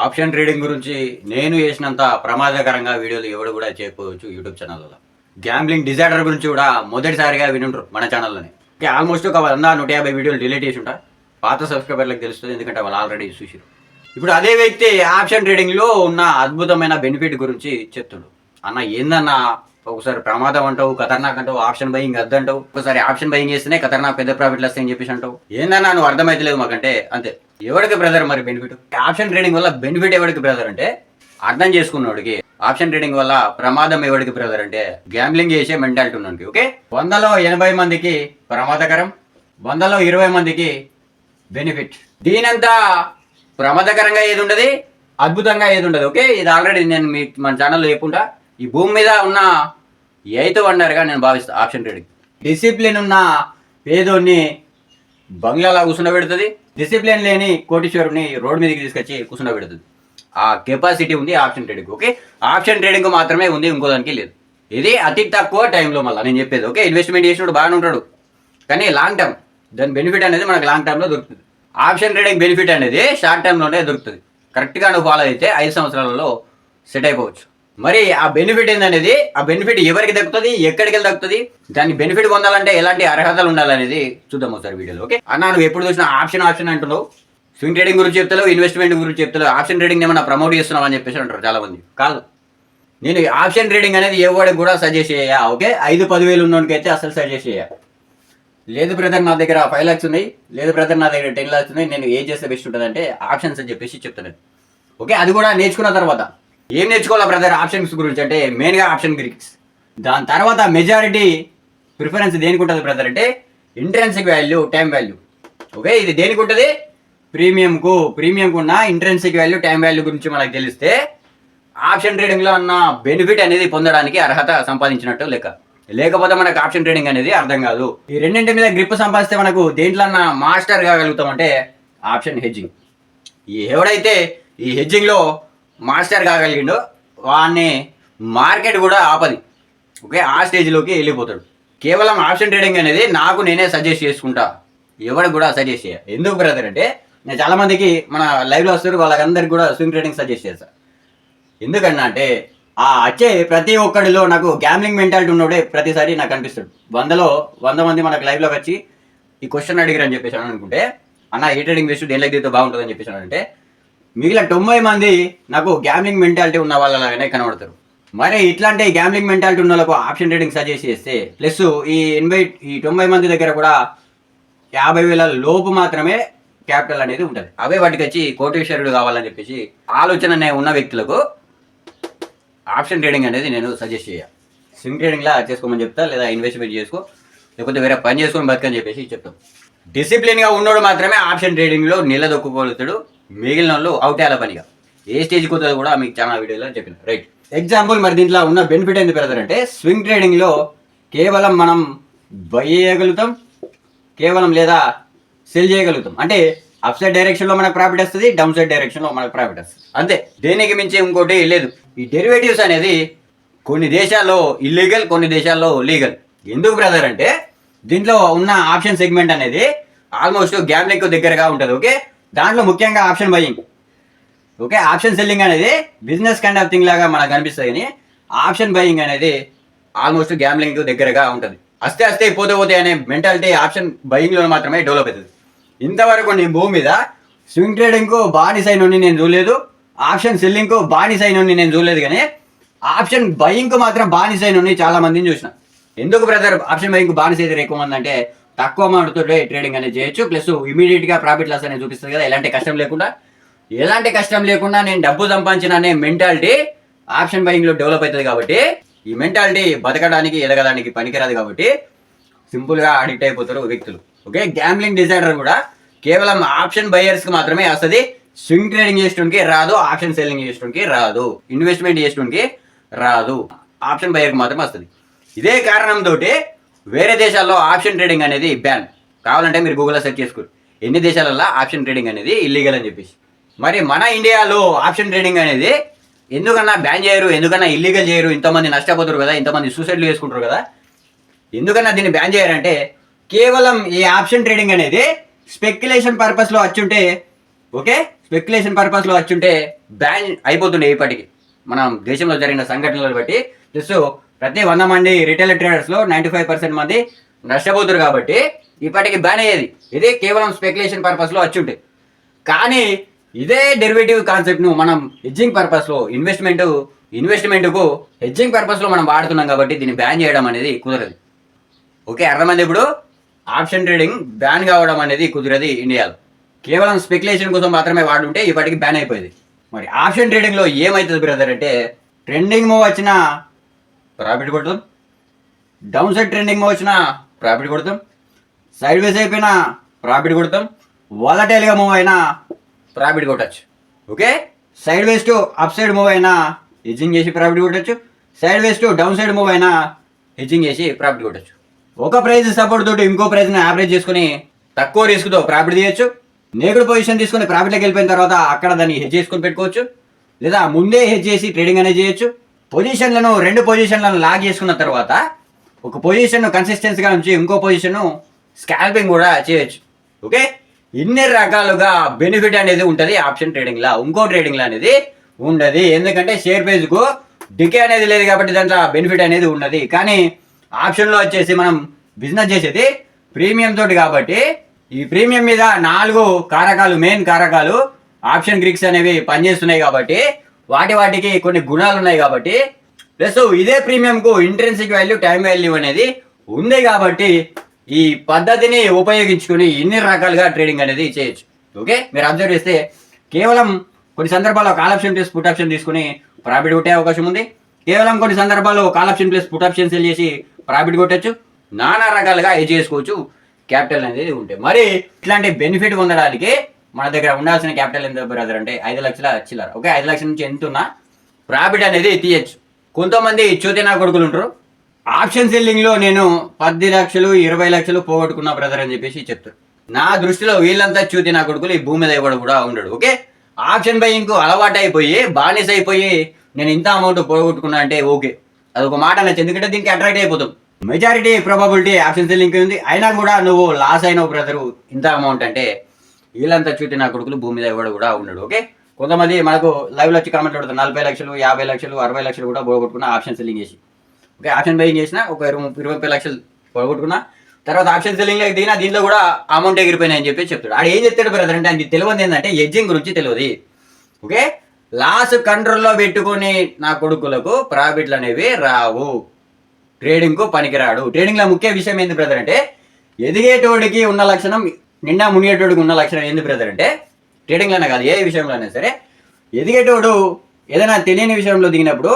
Option trading గురించి నేను చేసినంత ప్రమాదకరంగా వీడియోలు ఎవడు కూడా చేయకపోవచ్చు యూట్యూబ్ ఛానల్లో. గ్యాంబ్లింగ్ డిజార్డర్ గురించి కూడా మొదటిసారిగా వినుంటారు మన ఛానల్లోనే. ఓకే ఆల్మోస్ట్ ఒక వంద నూట యాభై వీడియోలు డిలీట్ చేసి ఉంటా. పాత సబ్స్క్రైబర్లకు తెలుస్తుంది ఎందుకంటే వాళ్ళు ఆల్రెడీ చూసిరు ఇప్పుడు అదే వ్యక్తి ఆప్షన్ ట్రేడింగ్లో ఉన్న అద్భుతమైన బెనిఫిట్ గురించి చెప్తుడు. అన్న ఏందన్నా ఒకసారి ప్రమాదం అంటావు ఖతర్నాక్ అంటావు ఆప్షన్ బయింగ్ వద్దంటావు ఒకసారి ఆప్షన్ బయింగ్ చేస్తేనే ఖతర్నాక్ పెద్ద ప్రాఫిట్లు వస్తాయని చెప్పేసి అంటావు? ఏందన్నా నువ్వు అర్థమైతలేదు మాకంటే అంతే. ఎవరికి బ్రదర్ మరి బెనిఫిట్ ఆప్షన్ ట్రేడింగ్ వల్ల బెనిఫిట్ ఎవరికి బ్రదర్ అంటే అర్థం చేసుకున్నోడికి ఆప్షన్ ట్రేడింగ్ వల్ల ప్రమాదం ఎవరికి బ్రదర్ అంటే గ్యాంబ్లింగ్ చేసే మెంటాలిటీ ఉన్నోడికి ఓకే వందలో ఎనభై మందికి ప్రమాదకరం వందలో ఇరవై మందికి బెనిఫిట్ దీనంతా ప్రమాదకరంగా ఏది ఉండదు అద్భుతంగా ఏది ఉండదు ఓకే ఇది ఆల్రెడీ నేను మీ మన ఛానల్లో చెప్పుంటా. ఈ భూమి మీద ఉన్న ఎయిత్ వండర్గా నేను భావిస్తాను ఆప్షన్ ట్రేడింగ్ డిసిప్లిన్ ఉన్న పేదోడిని బంగ్లాలా కూర్చుండబెడుతుంది. డిసిప్లిన్ లేని కోటీశ్వరుని రోడ్ మీదకి తీసుకొచ్చి కూర్చుండబెడుతుంది. ఆ కెపాసిటీ ఉంది option trading okay? Option trading మాత్రమే ఉంది ఇంకో దానికి లేదు. ఇది అతి తక్కువ టైంలో మళ్ళీ నేను చెప్పేది ఓకే? ఇన్వెస్ట్మెంట్ చేసినప్పుడు బాగానే ఉంటాడు. కానీ లాంగ్ టర్మ్ దాని బెనిఫిట్ అనేది మనకు లాంగ్ టర్మ్లో దొరుకుతుంది. ఆప్షన్ ట్రేడింగ్ బెనిఫిట్ అనేది షార్ట్ టర్మ్లోనే దొరుకుతుంది. కరెక్ట్గా నువ్వు ఫాలో అయితే ఐదు సంవత్సరాలలో సెట్ అయిపోవచ్చు. మరి ఆ బెనిఫిట్ ఏందనేది? ఆ బెనిఫిట్ ఎవరికి దక్కుతుంది? ఎక్కడికి వెళ్ళి దక్కుతుంది? దాని బెనిఫిట్ పొందాలంటే ఎలాంటి అర్హతలు ఉండాలనేది చూద్దాం ఒకసారి వీడియోలో ఓకే? అన్న నువ్వు ఎప్పుడు చూసినా ఆప్షన్ ఆప్షన్ అంటున్నావు. స్వింగ్ ట్రేడింగ్ గురించి చెప్తావు ఇన్వెస్ట్మెంట్ గురించి చెప్తావు ఆప్షన్ ట్రేడింగ్ ఏమైనా ప్రమోట్ చేస్తున్నావు అని చెప్పేసి అంటారు చాలా మంది కాదు. నేను ఆప్షన్ ట్రేడింగ్ అనేది ఎవరికి కూడా సజెస్ట్ చేయ ఓకే? ఐదు పదివేలు ఉన్నోనికి అయితే అసలు సజెస్ట్ చేయ లేదు బ్రదర్ నా దగ్గర ఫైవ్ ల్యాక్స్ ఉన్నాయి. లేదు బ్రదర్ నా దగ్గర టెన్ లాక్స్ ఉన్నాయి. నేను ఏం చేస్తే బెస్ట్ ఉంటుంది అంటే ఆప్షన్స్ అని చెప్పేసి చెప్తున్నాను ఓకే? అది కూడా నేర్చుకున్న తర్వాత. ఏం నేర్చుకోవాలా బ్రదర్ ఆప్షన్స్ గురించి అంటే మెయిన్గా ఆప్షన్ గ్రిక్స్ దాని తర్వాత మెజారిటీ ప్రిఫరెన్స్ దేనికి ఉంటుంది బ్రదర్ అంటే intrinsic value time value okay ఇది దేనికి ఉంటుంది? ప్రీమియంకు ప్రీమియంకు ఉన్న ఇంట్రెన్సిక్ వాల్యూ టైం వాల్యూ గురించి మనకు తెలిస్తే ఆప్షన్ ట్రేడింగ్లో ఉన్న బెనిఫిట్ అనేది పొందడానికి అర్హత సంపాదించినట్టు లెక్క. లేకపోతే మనకు ఆప్షన్ ట్రేడింగ్ అనేది అర్థం కాదు. ఈ రెండింటి మీద గ్రిప్ సంపాదిస్తే మనకు దేంట్లో మాస్టర్ కాగలుగుతామంటే ఆప్షన్ హెడ్జింగ్ ఎవడైతే ఈ హెడ్జింగ్లో మాస్టర్ కాగలిగిండో వాడిని మార్కెట్ కూడా ఆపది. ఓకే ఆ స్టేజ్లోకి వెళ్ళిపోతాడు. కేవలం ఆప్షన్ ట్రేడింగ్ అనేది నాకు నేనే సజెస్ట్ చేసుకుంటా. ఎవరికి కూడా సజెస్ట్ చేయ. ఎందుకు బ్రదర్ అంటే నేను చాలామందికి మన లైవ్లో వస్తారు వాళ్ళకందరికి కూడా స్వింగ్ ట్రేడింగ్ సజెస్ట్ చేస్తా. ఎందుకన్నా అంటే ఆ వచ్చే ప్రతి ఒక్కడిలో నాకు గ్యామ్లింగ్ మెంటాలిటీ ఉన్నోడే ప్రతిసారి నాకు అనిపిస్తాడు. వందలో వంద మంది మనకు లైవ్లోకి వచ్చి ఈ క్వశ్చన్ అడిగారని చెప్పేసి అనుకుంటే అన్న ఏ ట్రేడింగ్ వేస్ట్ దేనిలోకి దిగితే బాగుంటుందని చెప్పేసి అని అంటే మిగిలిన తొంభై మంది నాకు గ్యామ్లింగ్ మెంటాలిటీ ఉన్న వాళ్ళలాగానే కనబడతారు. మరి ఇట్లాంటి గ్యామ్లింగ్ మెంటాలిటీ ఉన్న వాళ్ళకు ఆప్షన్ ట్రేడింగ్ సజెస్ట్ చేస్తే ప్లస్ ఈ ఎనభై ఈ తొంభై మంది దగ్గర కూడా యాభై వేల లోపు మాత్రమే క్యాపిటల్ అనేది ఉంటుంది. అవే వాటికి వచ్చి కోటేశ్వరుడు కావాలని చెప్పేసి ఆలోచన ఉన్న వ్యక్తులకు ఆప్షన్ ట్రేడింగ్ అనేది నేను సజెస్ట్ చేయ. సిమ్ ట్రేడింగ్లా చేసుకోమని చెప్తా లేదా ఇన్వెస్ట్మెంట్ చేసుకో లేకపోతే వేరే పని చేసుకొని బతకని చెప్పేసి చెప్తాం. డిసిప్లిన్గా ఉన్నాడు మాత్రమే ఆప్షన్ ట్రేడింగ్లో నిలదొక్కుగలుగుతాడు మిగిలిన వాళ్ళు అవుట్ అయ్యాల పనిగా. ఏ స్టేజ్కి కుదరదు కూడా మీకు చాలా వీడియోలో చెప్పిన. రైట్ ఎగ్జాంపుల్ మరి దీంట్లో ఉన్న బెనిఫిట్ ఏంది బ్రదర్ అంటే స్వింగ్ ట్రేడింగ్లో కేవలం మనం బై చేయగలుగుతాం కేవలం లేదా సెల్ చేయగలుగుతాం. అంటే అప్ సైడ్ డైరెక్షన్లో మనకు ప్రాఫిట్ వస్తుంది డౌన్ సైడ్ డైరెక్షన్లో మనకు ప్రాఫిట్ వస్తుంది. అంతే. దేనికి మించి ఇంకోటి లేదు. ఈ డెరివేటివ్స్ అనేది కొన్ని దేశాల్లో ఇల్లీగల్ కొన్ని దేశాల్లో లీగల్ ఎందుకు బ్రదర్ అంటే దీంట్లో ఉన్న ఆప్షన్ సెగ్మెంట్ అనేది ఆల్మోస్ట్ గ్యామ్లింగ్ దగ్గరగా ఉంటుంది ఓకే దాంట్లో ముఖ్యంగా option buying okay option selling అనేది బిజినెస్ కైండ్ ఆఫ్ థింగ్ లాగా మనకు కనిపిస్తుంది కానీ ఆప్షన్ బయింగ్ అనేది ఆల్మోస్ట్ గ్యామ్లింగ్ దగ్గరగా ఉంటుంది. అస్తే అస్తే పోతే పోతే అనే మెంటాలిటీ ఆప్షన్ బయింగ్లో మాత్రమే డెవలప్ అవుతుంది. ఇంతవరకు నేను భూమి మీద స్వింగ్ ట్రేడింగ్కు బానిస అయిన నేను చూడలేదు. ఆప్షన్ సెల్లింగ్కు బానిస అయిన నేను చూడలేదు కానీ ఆప్షన్ బయింగ్కు మాత్రం బానిస అయిన చాలా మందిని చూసిన. ఎందుకు బ్రదర్ ఆప్షన్ బయింగ్ బానిస అయితే ఎక్కువ మంది అంటే తక్కువ అమౌంట్తో ట్రేడింగ్ అనేది చేయొచ్చు. ప్లస్ ఇమీడియట్గా ప్రాఫిట్ లాస్ అనేది చూపిస్తుంది కదా ఎలాంటి కష్టం లేకుండా. ఎలాంటి కష్టం లేకుండా నేను డబ్బు సంపాదించిన అనే మెంటాలిటీ ఆప్షన్ బయింగ్లో డెవలప్ అవుతుంది కాబట్టి ఈ మెంటాలిటీ బతకడానికి ఎదగడానికి పనికిరాదు కాబట్టి సింపుల్గా అడిక్ట్ అయిపోతారు వ్యక్తులు. ఓకే గ్యాంబ్లింగ్ డిజైనర్ కూడా కేవలం ఆప్షన్ బయర్స్కి మాత్రమే వస్తుంది. స్వింగ్ ట్రేడింగ్ చేసడానికి రాదు ఆప్షన్ సెల్లింగ్ చేసడానికి రాదు. ఇన్వెస్ట్మెంట్ చేసడానికి రాదు. ఆప్షన్ బయర్కి మాత్రమే వస్తుంది. ఇదే కారణంతో వేరే దేశాల్లో ఆప్షన్ ట్రేడింగ్ అనేది బ్యాన్. కావాలంటే మీరు గూగుల్లో సెర్చ్ చేసుకోరు. ఎన్ని దేశాలలో ఆప్షన్ ట్రేడింగ్ అనేది ఇల్లీగల్ అని చెప్పేసి. మరి మన ఇండియాలో ఆప్షన్ ట్రేడింగ్ అనేది ఎందుకన్నా బ్యాన్ చేయరు ఎందుకన్నా ఇల్లీగల్ చేయరు ఇంతమంది నష్టపోతారు కదా ఇంతమంది సూసైడ్లు చేసుకుంటారు కదా. ఎందుకన్నా దీన్ని బ్యాన్ చేయారంటే కేవలం ఈ ఆప్షన్ ట్రేడింగ్ అనేది స్పెక్యులేషన్ పర్పస్లో వచ్చుంటే ఓకే? స్పెక్యులేషన్ పర్పస్లో వచ్చుంటే బ్యాన్ అయిపోతుండే ఇప్పటికి. మనం దేశంలో జరిగిన సంఘటనలు బట్టి. జస్ట్ ప్రతి వంద మంది రిటైల్ ట్రేడర్స్లో నైంటీ ఫైవ్ పర్సెంట్ మంది నష్టపోతున్నారు కాబట్టి ఇప్పటికి బ్యాన్ అయ్యేది. ఇది కేవలం స్పెక్యులేషన్ పర్పస్లో ఉంటాయి కానీ ఇదే డెరివేటివ్ కాన్సెప్ట్ను మనం హెడ్జింగ్ పర్పస్లో ఇన్వెస్ట్మెంట్ ఇన్వెస్ట్మెంట్కు హెడ్జింగ్ పర్పస్లో మనం వాడుతున్నాం కాబట్టి దీన్ని బ్యాన్ చేయడం అనేది కుదరదు. ఓకే అర్థమైంది ఇప్పుడు? ఆప్షన్ ట్రేడింగ్ బ్యాన్ కావడం అనేది కుదరదు ఇండియాలో. కేవలం స్పెక్యులేషన్ కోసం మాత్రమే వాడుంటే ఇప్పటికి బ్యాన్ అయిపోయింది. మరి ఆప్షన్ ట్రేడింగ్లో ఏమవుతుంది బ్రదర్ అంటే ట్రెండింగ్ మూవ్ వచ్చినా ప్రాఫిట్ కొడతాం. డౌన్ సైడ్ ట్రెండింగ్ వచ్చిన ప్రాఫిట్ కొడతాం. సైడ్ వేస్ అయిపోయినా ప్రాఫిట్ కొడతాం. వాలటైల్గా మూవ్ అయినా ప్రాఫిట్ కొట్టచ్చు. Okay? Sideways to upside move అయినా హెడ్జింగ్ చేసి ప్రాఫిట్ కొట్టచ్చు. Sideways to downside move అయినా హెడ్జింగ్ చేసి ప్రాఫిట్ కొట్టచ్చు. ఒక ప్రైజ్ సపోర్ట్ తోటి ఇంకో ప్రైజ్ని యావరేజ్ చేసుకుని తక్కువ రిస్క్తో ప్రాఫిట్ తీయచ్చు. నేకుడు పొజిషన్ తీసుకుని ప్రాఫిట్లోకి వెళ్ళిపోయిన తర్వాత అక్కడ దాన్ని హెడ్ చేసుకొని పెట్టుకోవచ్చు. లేదా ముందే హెడ్ చేసి ట్రేడింగ్ అనేది చేయొచ్చు. పొజిషన్లను రెండు పొజిషన్లను లాగ్ చేసుకున్న తర్వాత ఒక పొజిషన్ కన్సిస్టెన్సీగా ఉంచి ఇంకో పొజిషన్ను స్కాల్పింగ్ కూడా చేయొచ్చు. ఓకే? ఇన్ని రకాలుగా బెనిఫిట్ అనేది ఉంటుంది ఆప్షన్ ట్రేడింగ్లో ఇంకో ట్రేడింగ్లో అనేది ఉండదు. ఎందుకంటే షేర్ పేజ్కు డికే అనేది లేదు కాబట్టి దాంట్లో బెనిఫిట్ అనేది ఉన్నది కానీ ఆప్షన్లో వచ్చేసి మనం బిజినెస్ చేసేది ప్రీమియం తోటి కాబట్టి ఈ ప్రీమియం మీద నాలుగు కారకాలు మెయిన్ కారకాలు ఆప్షన్ గ్రిక్స్ అనేవి పనిచేస్తున్నాయి కాబట్టి వాటి వాటికి కొన్ని గుణాలు ఉన్నాయి కాబట్టి ప్లస్ ఇదే ప్రీమియంకు ఇంట్రెన్సిక్ వాల్యూ టైం వాల్యూ అనేది ఉంది కాబట్టి ఈ పద్ధతిని ఉపయోగించుకుని ఇన్ని రకాలుగా ట్రేడింగ్ అనేది చేయొచ్చు. ఓకే మీరు అబ్జర్వ్ చేస్తే కేవలం కొన్ని సందర్భాల్లో call option plus put option తీసుకుని ప్రాఫిట్ కొట్టే అవకాశం ఉంది. కేవలం కొన్ని సందర్భాల్లో call option plus put option sell చేసి ప్రాఫిట్ కొట్టచ్చు. నానా రకాలుగా ఇది చేసుకోవచ్చు. క్యాపిటల్ అనేది ఉంటే. మరి ఇట్లాంటి బెనిఫిట్ పొందడానికి మన దగ్గర ఉండాల్సిన క్యాపిటల్ ఎంత బ్రదర్ అంటే ఐదు లక్షల చిల్లర. ఓకే ఐదు లక్షల నుంచి ఎంత ఉన్నా ప్రాఫిట్ అనేది తీయచ్చు. కొంతమంది చూతేనా కొడుకులు ఉంటారు? ఆప్షన్ సెల్లింగ్లో నేను పది లక్షలు ఇరవై లక్షలు పోగొట్టుకున్న బ్రదర్ అని చెప్పేసి చెప్తారు. నా దృష్టిలో వీళ్ళంతా చూతి నా కొడుకులు ఈ భూమి మీద కూడా ఉండడు. ఓకే ఆప్షన్ బయింగ్కు అలవాటు అయిపోయి బానిస అయిపోయి నేను ఇంత అమౌంట్ పోగొట్టుకున్నా అంటే ఓకే అది ఒక మాట నచ్చింది ఎందుకంటే దీనికి అట్రాక్ట్ అయిపోతాం. మెజారిటీ ప్రాబబిలిటీ ఆప్షన్ సెల్లింగ్ ఉంది. అయినా కూడా నువ్వు లాస్ అయినావు బ్రదరు ఇంత అమౌంట్ అంటే వీళ్ళంతా చుట్టి నా కొడుకులు భూమి మీద ఎవడు కూడా ఉన్నాడు ఓకే? కొంతమంది మనకు లైవ్లో వచ్చి కామెంట్ పెడతారు నలభై లక్షలు యాభై లక్షలు అరవై లక్షలు కూడా పోగొట్టుకున్న ఆప్షన్ సెల్లింగ్ చేసి. ఓకే ఆప్షన్ బయింగ్ చేసిన ఒక ఇరవై ఇరవై ముప్పై లక్షలు పోగొట్టుకున్నా తర్వాత ఆప్షన్ సెల్లింగ్ దిగినా దీంట్లో కూడా అమౌంట్ ఎగిరిపోయినాయని అని చెప్పి చెప్తాడు. ఆడు ఏం చెప్తాడు బ్రదర్ అంటే అది తెలియదు ఏంటంటే ఎడ్జింగ్ గురించి తెలియదు. ఓకే? లాస్ కంట్రోల్లో పెట్టుకొని నా కొడుకులకు ప్రాఫిట్లు అనేవి రావు. ట్రేడింగ్కు పనికిరాడు. ట్రేడింగ్లో ముఖ్య విషయం ఏంది బ్రదర్ అంటే ఎదిగేటోడికి ఉన్న లక్షణం నిండా మునిగేటోడికి ఉన్న లక్షణం ఏంది బ్రదర్ అంటే ట్రేడింగ్లోనే కాదు ఏ విషయంలోనే సరే ఎదిగేటోడు ఏదైనా తెలియని విషయంలో దిగినప్పుడు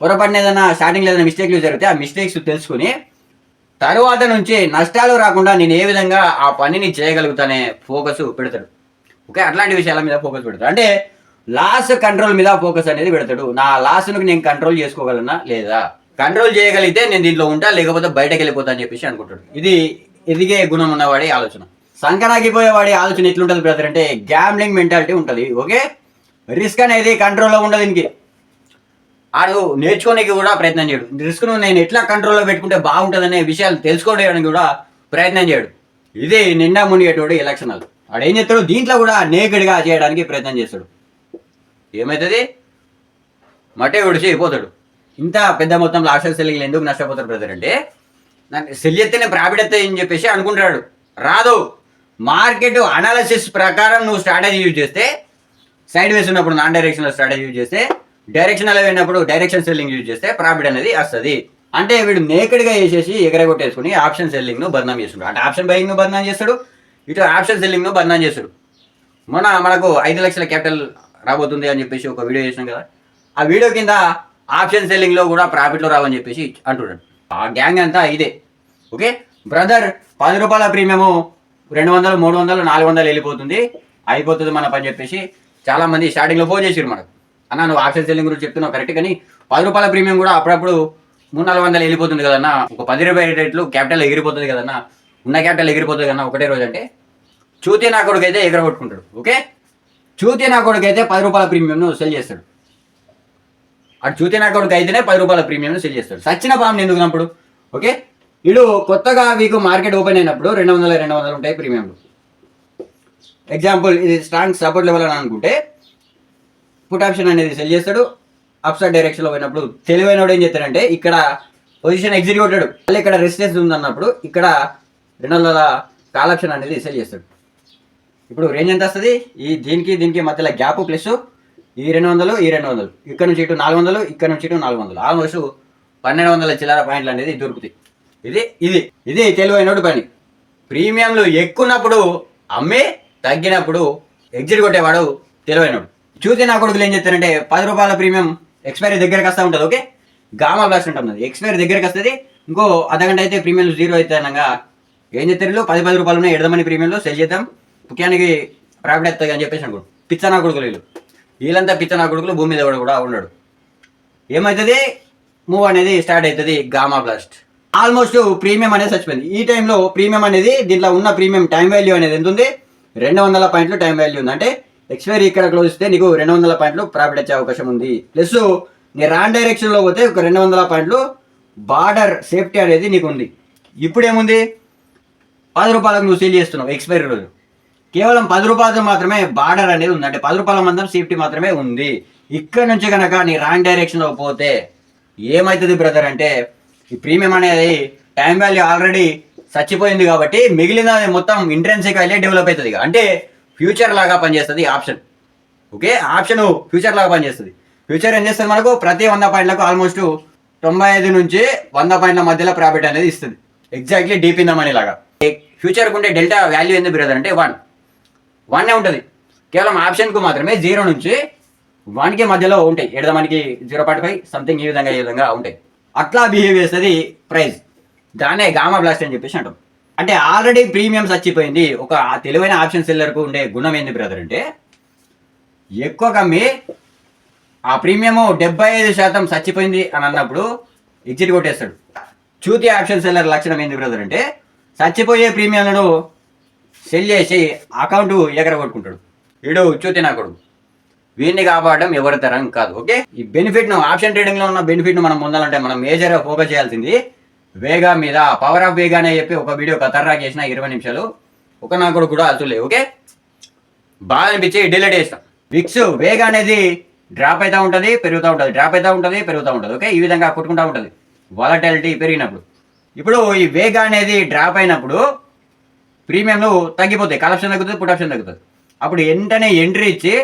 పొరపాటున ఏదైనా స్టార్టింగ్లో ఏదైనా మిస్టేక్లు జరిగితే ఆ మిస్టేక్స్ తెలుసుకుని తరువాత నుంచి నష్టాలు రాకుండా నేను ఏ విధంగా ఆ పనిని చేయగలుగుతానే ఫోకస్ పెడతాడు. ఓకే అట్లాంటి విషయాల మీద ఫోకస్ పెడతాడు. అంటే లాస్ కంట్రోల్ మీద ఫోకస్ అనేది పెడతాడు. నా లాస్ను నేను కంట్రోల్ చేసుకోగలనా? లేదా? కంట్రోల్ చేయగలిగితే నేను దీంట్లో ఉంటా లేకపోతే బయటకు వెళ్ళిపోతా అని చెప్పేసి అనుకుంటాడు. ఇది ఎదిగే గుణం ఉన్నవాడి ఆలోచన. సంకనాగిపోయేవాడి ఆలోచన ఎట్లుంటుంది బ్రదర్ అంటే గ్యామ్లింగ్ మెంటాలిటీ ఉంటుంది. ఓకే? రిస్క్ అనేది కంట్రోల్లో ఉండదు దీనికి. ఆడు నేర్చుకోనికి కూడా ప్రయత్నం చేయడు. రిస్క్ను నేను ఎట్లా కంట్రోల్లో పెట్టుకుంటే బాగుంటుందనే విషయాలు తెలుసుకోవడానికి కూడా ప్రయత్నం చేయడు. ఇదే నిండా మునిగేటోడు ఎలక్షన్లు ఆడు ఏం చేస్తాడు? దీంట్లో కూడా నేకెడ్గా చేయడానికి ప్రయత్నం చేస్తాడు. ఏమవుతుంది మటే విడిచి పోతాడు ఇంత పెద్ద మొత్తంలో ఆప్షన్ సెలిగిలు ఎందుకు నష్టపోతారు బ్రదర్ అంటే సెల్ చేస్తేనే ప్రాఫిట్ వస్తాయి అని చెప్పేసి అనుకుంటాడు. రాదు. మార్కెట్ అనాలసిస్ ప్రకారం నువ్వు స్ట్రాటజీ యూజ్ చేస్తే సైడ్ వేస్ ఉన్నప్పుడు నాన్ డైరెక్షనల్ స్ట్రాటజీ యూజ్ చేస్తే డైరెక్షనల్ అయినప్పుడు డైరెక్షన్ సెల్లింగ్ యూజ్ చేస్తే ప్రాఫిట్ అనేది వస్తుంది. అంటే వీడు నేకెడ్గా వేసేసి ఎగరగొట్టేసుకుని ఆప్షన్ సెల్లింగ్ను బదనాం చేస్తాడు. అంటే ఆప్షన్ బయింగ్ను బదనాం చేస్తాడు ఇటు ఆప్షన్ సెల్లింగ్ను బదనాం చేస్తాడు. మొన్న మనకు ఐదు లక్షల క్యాపిటల్ రాబోతుంది అని చెప్పేసి ఒక వీడియో చేసినాం కదా. ఆ వీడియో కింద ఆప్షన్ సెల్లింగ్లో కూడా ప్రాఫిట్లో రావని చెప్పేసి అంటున్నాడు ఆ గ్యాంగ్ అంతా ఇదే. ఓకే? బ్రదర్ పది రూపాయల ప్రీమియము రెండు వందలు మూడు వందలు నాలుగు వందలు వెళ్ళిపోతుంది. అయిపోతుంది మన పని చెప్పేసి. చాలామంది స్టార్టింగ్లో ఫోన్ చేసిరు మనకు. అన్న నువ్వు ఆప్షన్ సెల్లింగ్ గురించి చెప్తున్నావు కరెక్ట్ కానీ పది రూపాయల ప్రీమియం కూడా అప్పుడప్పుడు మూడు నాలుగు వందలు వెళ్ళిపోతుంది కదన్నా. ఒక పది రూపాయల రేట్లు క్యాపిటల్ ఎగిరిపోతుంది కదన్నా. ఉన్న క్యాపిటల్ ఎగిరిపోతుంది కదన్నా ఒకటే రోజు అంటే. చూతే నా కొడుకు అయితే ఎగరగొట్టుకుంటాడు. ఓకే? చూతే నా కొడుకు అయితే పది రూపాయల ప్రీమియంను సెల్ చేస్తాడు. అటు చూతే నా అయితేనే పది రూపాయల ప్రీమియం సెల్ చేస్తాడు. సచ్చిన పాము ఎందుకు అప్పుడు ఓకే? ఇడు కొత్తగా మీకు మార్కెట్ ఓపెన్ అయినప్పుడు రెండు వందల రెండు వందలు ఉంటాయి ప్రీమియంలు. ఎగ్జాంపుల్ ఇది స్ట్రాంగ్ సపోర్ట్ లెవెల్ అని అనుకుంటే పుట్ ఆప్షన్ అనేది సెల్ చేస్తాడు. అప్సైడ్ డైరెక్షన్లో పోయినప్పుడు తెలివైన వాడు ఏం చేస్తాడంటే ఇక్కడ పొజిషన్ ఎగ్జిట్ కొట్టాడు. మళ్ళీ ఇక్కడ రెసిస్టెన్స్ ఉందన్నప్పుడు ఇక్కడ రెండు వందల కాల్ ఆప్షన్ అనేది సెల్ చేస్తాడు. ఇప్పుడు రేంజ్ ఎంత వస్తుంది? ఈ దీనికి దీనికి మధ్యలో గ్యాప్ ప్లస్ ఈ రెండు వందలు ఈ రెండు వందలు. ఇక్కడ నుంచి ఇటు నాలుగు వందలు ఇక్కడ నుంచి ఇటు నాలుగు వందలు. ఆల్మోస్ట్ పన్నెండు వందల చిల్లర పాయింట్లు అనేది దొరుకుతాయి. ఇది ఇది ఇది తెలివైనోడు పని. ప్రీమియంలు ఎక్కున్నప్పుడు అమ్మి తగ్గినప్పుడు ఎగ్జిట్ కొట్టేవాడు తెలివైనడు. చూసి నా కొడుకులు ఏం చెప్తారంటే పది రూపాయల ప్రీమియం ఎక్స్పైరీ దగ్గరకు వస్తూ ఉంటుంది ఓకే? గామా బ్లాస్ట్ ఉంటుంది ఎక్స్పైరీ దగ్గరకు వస్తుంది ఇంకో అర్ధగంట అయితే ప్రీమియంలు జీరో అయితే అనగా ఏం చెప్తారు పది పది రూపాయలు ఉన్నాయి ఎడదమని ప్రీమియంలో సెల్ చేద్దాం. ముఖ్యానికి ప్రాఫిట్ వస్తుంది అని చెప్పేసి అనుకోడు. పిచ్చా నా కొడుకులు వీళ్ళు. వీళ్ళంతా పిచ్చ నా కొడుకులు భూమి మీద కూడా ఉన్నాడు. ఏమవుతుంది మూవ్ అనేది స్టార్ట్ అవుతుంది గామా బ్లాస్ట్. ఆల్మోస్ట్ ప్రీమియం అనేది చచ్చిపోయింది. ఈ టైంలో ప్రీమియం అనేది దీంట్లో ఉన్న ప్రీమియం టైం వాల్యూ అనేది ఎంత ఉంది రెండు వందల పాయింట్లు టైం వాల్యూ ఉంది. అంటే ఎక్స్పైరీ ఇక్కడ క్లోజ్ ఇస్తే నీకు రెండు వందల పాయింట్లు ప్రాఫిట్ వచ్చే అవకాశం ఉంది. ప్లస్ నీ రాన్ డైరెక్షన్లో పోతే ఒక రెండు వందల పాయింట్లు బార్డర్ సేఫ్టీ అనేది నీకు ఉంది ఇప్పుడు ఏముంది పది రూపాయలకు నువ్వు సేల్ చేస్తున్నావు ఎక్స్పైరీ రోజు. కేవలం పది రూపాయలతో మాత్రమే బార్డర్ అనేది ఉంది అంటే పది రూపాయల మందం సేఫ్టీ మాత్రమే ఉంది. ఇక్కడ నుంచి కనుక నీ రాంగ్ డైరెక్షన్లో పోతే ఏమవుతుంది బ్రదర్ అంటే ఈ ప్రీమియం అనేది టైం వాల్యూ ఆల్రెడీ చచ్చిపోయింది కాబట్టి మిగిలిన మొత్తం ఇంట్రెన్సిక్ వాల్యూ డెవలప్ అవుతుంది అంటే ఫ్యూచర్ లాగా పనిచేస్తుంది ఆప్షన్. ఓకే? ఆప్షన్ ఫ్యూచర్ లాగా పనిచేస్తుంది. ఫ్యూచర్ ఏం చేస్తుంది మనకు? ప్రతి వంద పాయింట్లకు ఆల్మోస్ట్ తొంభై ఐదు నుంచి వంద పాయింట్ల మధ్యలో ప్రాఫిట్ అనేది ఇస్తుంది. Exactly deep in the money లాగా. ఫ్యూచర్కి ఉండే డెల్టా వాల్యూ ఏంది బ్రదర్ అంటే వన్ వన్నే ఉంటుంది. కేవలం ఆప్షన్కు మాత్రమే జీరో నుంచి వన్కి మధ్యలో ఉంటాయి. ఎడద మనకి జీరో పాయింట్ ఫైవ్ సంథింగ్ ఈ విధంగా ఈ విధంగా ఉంటాయి. అట్లా బిహేవ్ చేస్తుంది ప్రైస్ దాన్నే గామా బ్లాస్ట్ అని చెప్పేసి అంటాం. అంటే ఆల్రెడీ ప్రీమియం చచ్చిపోయింది. ఒక తెలివైన ఆప్షన్ సెల్లర్కు ఉండే గుణం ఏంది బ్రదర్ అంటే ఎక్కువ కమ్మి ఆ ప్రీమియము డెబ్బై ఐదు శాతం చచ్చిపోయింది అని అన్నప్పుడు ఎగ్జిట్ కొట్టేస్తాడు. చూతి ఆప్షన్ సెల్లర్ లక్షణం ఏంది బ్రదర్ అంటే చచ్చిపోయే ప్రీమియంలను సెల్ చేసి అకౌంట్ ఎగర కొట్టుకుంటాడు. వీడు చూతి నా కొడుకు. వీడిని కాపాడడం ఎవరి తరం కాదు ఓకే? ఈ బెనిఫిట్ను ఆప్షన్ ట్రేడింగ్లో ఉన్న బెనిఫిట్ను మనం పొందాలంటే మనం మేజర్ ఫోకస్ చేయాల్సింది వేగా మీద పవర్ ఆఫ్ వేగా అనే చెప్పి ఒక వీడియో కతర్రా చేసిన ఇరవై నిమిషాలు. ఒక నా కొడుకు కూడా అసలు ఓకే? బాగా అనిపించి డిలీట్ చేస్తాం. విక్స్ వేగా అనేది డ్రాప్ అవుతూ ఉంటుంది పెరుగుతూ ఉంటుంది డ్రాప్ అవుతూ ఉంటుంది పెరుగుతూ ఉంటుంది ఓకే? ఈ విధంగా కొట్టుకుంటూ ఉంటుంది. వాలటాలిటీ పెరిగినప్పుడు. ఇప్పుడు ఈ వేగా అనేది డ్రాప్ అయినప్పుడు ప్రీమియంలు తగ్గిపోతాయి. కలెక్షన్ తగ్గుతుంది పుట్ ఆప్షన్ తగ్గుతుంది. అప్పుడు వెంటనే ఎంట్రీ ఇచ్చి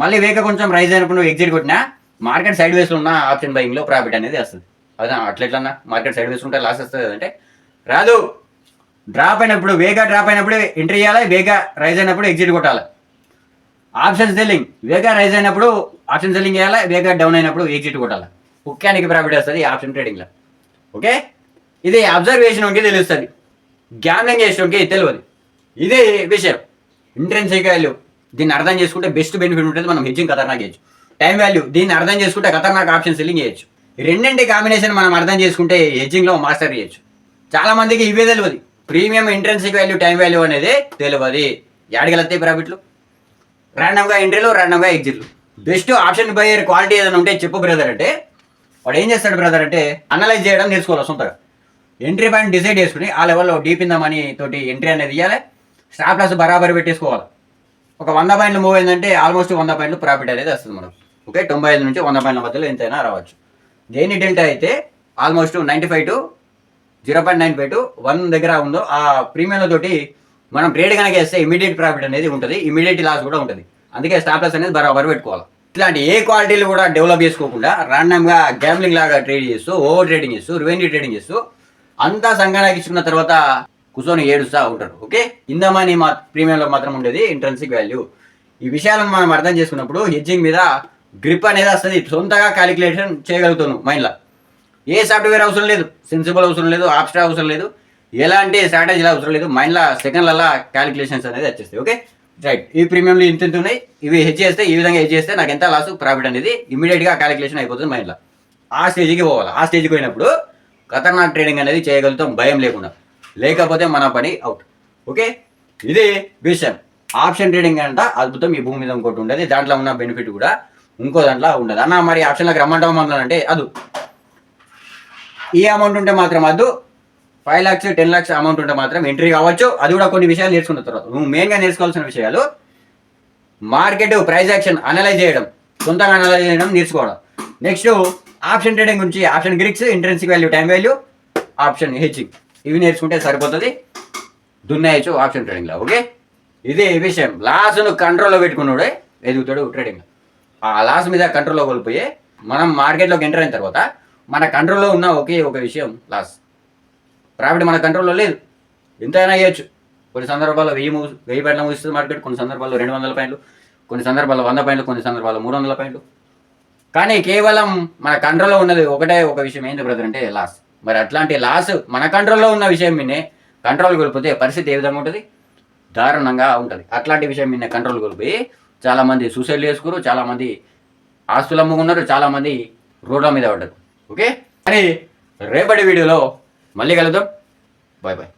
మళ్ళీ వేగ కొంచెం రైజ్ అయినప్పుడు నువ్వు ఎగ్జిట్ కొట్టినా మార్కెట్ సైడ్ వేస్లో ఉన్న ఆప్షన్ బయింగ్లో ప్రాఫిట్ అనేది వస్తుంది. అదే అట్లెట్లన్నా మార్కెట్ సైడ్ వేస్ ఉంటే లాస్ వస్తుంది అంటే రాదు. డ్రాప్ అయినప్పుడు వేగా డ్రాప్ అయినప్పుడు ఎంట్రీ చేయాలి వేగా రైజ్ అయినప్పుడు ఎగ్జిట్ కొట్టాలి. ఆప్షన్ సెల్లింగ్ వేగా రైజ్ అయినప్పుడు ఆప్షన్ సెల్లింగ్ చేయాలి వేగా డౌన్ అయినప్పుడు ఎగ్జిట్ కొట్టాలి. ముఖ్యానికి ప్రాఫిట్ వస్తుంది ఆప్షన్ ట్రేడింగ్లో ఓకే ఇది అబ్జర్వేషన్ ఉంటే తెలుస్తుంది. గ్యామ్లింగ్ చేసేటోడికి తెలియదు ఇదే విషయం. ఇంట్రెన్సిక్ వాల్యూ దీన్ని అర్థం చేసుకుంటే బెస్ట్ బెనిఫిట్ ఉంటుంది మనం హెడ్జింగ్ ఖతర్నాక్ చేయొచ్చు. టైం వాల్యూ దీన్ని అర్థం చేసుకుంటే ఖతర్నాక్ ఆప్షన్ సెల్లింగ్ చేయొచ్చు. రెండింటి కాంబినేషన్ మనం అర్థం చేసుకుంటే హెడ్జింగ్లో మాస్టర్ చేయొచ్చు. చాలామందికి ఇవే తెలియదు premium intrinsic value time value అనేది తెలియదు యాడిగలత్తాయి ప్రాఫిట్లు ర్యాండమ్గా ఎంట్రీలు ర్యాండమ్గా ఎగ్జిట్లు బెస్ట్ ఆప్షన్ బయర్ క్వాలిటీ ఏదైనా ఉంటే చెప్పు బ్రదర్ అంటే వాడు ఏం చేస్తాడు బ్రదర్ అంటే అనలైజ్ చేయడం నేర్చుకోవాలి సొంతగా. ఎంట్రీ పాయింట్ డిసైడ్ చేసుకుని ఆ లెవెల్లో డీప్ ఇన్ ద మనీ తోటి ఎంట్రీ అనేది ఇవ్వాలి స్టాప్ లాస్ బరాబర్ పెట్టేసుకోవాలి. ఒక వంద పాయింట్లు మూవ్ అయిందంటే ఆల్మోస్ట్ వంద పాయింట్లు ప్రాఫిట్ అనేది వస్తుంది మనం ఓకే తొంభై ఐదు నుంచి వంద పాయింట్ల మధ్యలో ఎంతైనా రావచ్చు. దేని డెల్టా అయితే almost ninety five to zero point nine five to one దగ్గర ఉందో ఆ ప్రీమియంలతోటి మనం ట్రేడ్ కనుక వేస్తే ఇమీడియట్ ప్రాఫిట్ అనేది ఉంటుంది. ఇమీడియట్ లాస్ కూడా ఉంటుంది. అందుకే స్టాప్ లాస్ అనేది బరాబర్ పెట్టుకోవాలి. ఇట్లాంటి ఏ క్వాలిటీలు కూడా డెవలప్ చేసుకోకుండా ర్యాండమ్గా గ్యాంబ్లింగ్ లాగా ట్రేడ్ చేస్తూ ఓవర్ ట్రేడింగ్ చేస్తూ రివెన్యూ ట్రేడింగ్ చేస్తూ అంతా సంఘానికి ఇచ్చుకున్న తర్వాత కూర్చొని ఏడుస్తా ఉంటారు ఓకే? ఇందమని మా ప్రీమియంలో మాత్రం ఉండేది ఇంట్రెన్సిక్ వాల్యూ ఈ విషయాలను మనం అర్థం చేసుకున్నప్పుడు హెడ్జింగ్ మీద గ్రిప్ అనేది వస్తుంది. సొంతగా క్యాలిక్యులేషన్ చేయగలుగుతాను మైండ్లో ఏ సాఫ్ట్వేర్ అవసరం లేదు సెన్సిబుల్ అవసరం లేదు ఆప్స్ట్రా అవసరం లేదు. ఎలాంటి స్ట్రాటజీలు అవసరం లేదు మైండ్లో సెకండ్లలో క్యాలిక్యులేషన్స్ అనేది వచ్చేస్తాయి ఓకే? రైట్ ఈ ప్రీమియంలు ఇంత ఇంత ఉన్నాయి. ఇవి హెచ్ చేస్తే ఈ విధంగా హెచ్ చేస్తే నాకు ఎంత లాస్ ప్రాఫిట్ అనేది ఇమీడియట్గా క్యాలిక్యులేషన్ అయిపోతుంది మైండ్లో ఆ స్టేజ్కి పోవాలి. ఆ స్టేజ్కి పోయినప్పుడు ఖతర్నాక్ ట్రేడింగ్ అనేది చేయగలుగుతాం భయం లేకుండా. లేకపోతే మన పని అవుట్. ఓకే? ఇది విషయం ఆప్షన్ ట్రేడింగ్ అంట అద్భుతం ఈ భూమి మీద ఇంకోటి ఉండదు. దాంట్లో ఉన్న బెనిఫిట్ కూడా ఇంకో దాంట్లో ఉండదు. అన్న మరి ఆప్షన్లకు రమ్మంటాం అంటే అదు. ఈ అమౌంట్ ఉంటే మాత్రం అద్దు five lakhs ten lakhs amount ఉంటే మాత్రం ఎంట్రీ కావచ్చు. అది కూడా కొన్ని విషయాలు నేర్చుకున్న తర్వాత. నువ్వు మెయిన్గా నేర్చుకోవాల్సిన విషయాలు మార్కెట్ ప్రైస్ యాక్షన్ అనలైజ్ చేయడం. సొంతంగా అనలైజ్ చేయడం నేర్చుకోవడం. నెక్స్ట్ ఆప్షన్ ట్రేడింగ్ గురించి option greeks intrinsic value time value option hedging ఇవి నేర్చుకుంటే సరిపోతుంది. దున్నేయచ్చు ఆప్షన్ ట్రేడింగ్లో ఓకే ఇదే విషయం. లాస్ను కంట్రోల్లో పెట్టుకున్నాడే ఎదుగుతాడు ట్రేడింగ్ ఆ లాస్ మీద కంట్రోల్లో కోల్పోయి మనం మార్కెట్లోకి ఎంటర్ అయిన తర్వాత మన కంట్రోల్లో ఉన్న ఒకే ఒక విషయం లాస్ ప్రాఫిట్ మన కంట్రోల్లో లేదు. ఎంతైనా వేయచ్చు కొన్ని సందర్భాల్లో వెయ్యి వెయ్యి పాయింట్లు ముగిస్తుంది మార్కెట్ కొన్ని సందర్భాల్లో రెండు వందల పాయింట్లు కొన్ని సందర్భాల్లో వంద పాయింట్లు కొన్ని సందర్భాల్లో మూడు వందల పాయింట్లు. కానీ కేవలం మన కంట్రోల్లో ఉన్నది ఒకటే ఒక విషయం ఏంటి బ్రదర్ అంటే లాస్ మరి అట్లాంటి లాస్ మన కంట్రోల్లో ఉన్న విషయం మీనే కంట్రోల్ కోల్పోతే పరిస్థితి ఏ విధంగా ఉంటుంది? దారుణంగా ఉంటుంది. అట్లాంటి విషయం మీద కంట్రోల్ కోల్పోయి చాలామంది సూసైడ్ చేసుకున్నారు చాలామంది ఆస్తులు అమ్ముకున్నారు చాలామంది రోడ్ల మీద పడ్డారు. ఓకే అని రేపటి వీడియోలో మళ్ళీ కలుద్దాం. Bye bye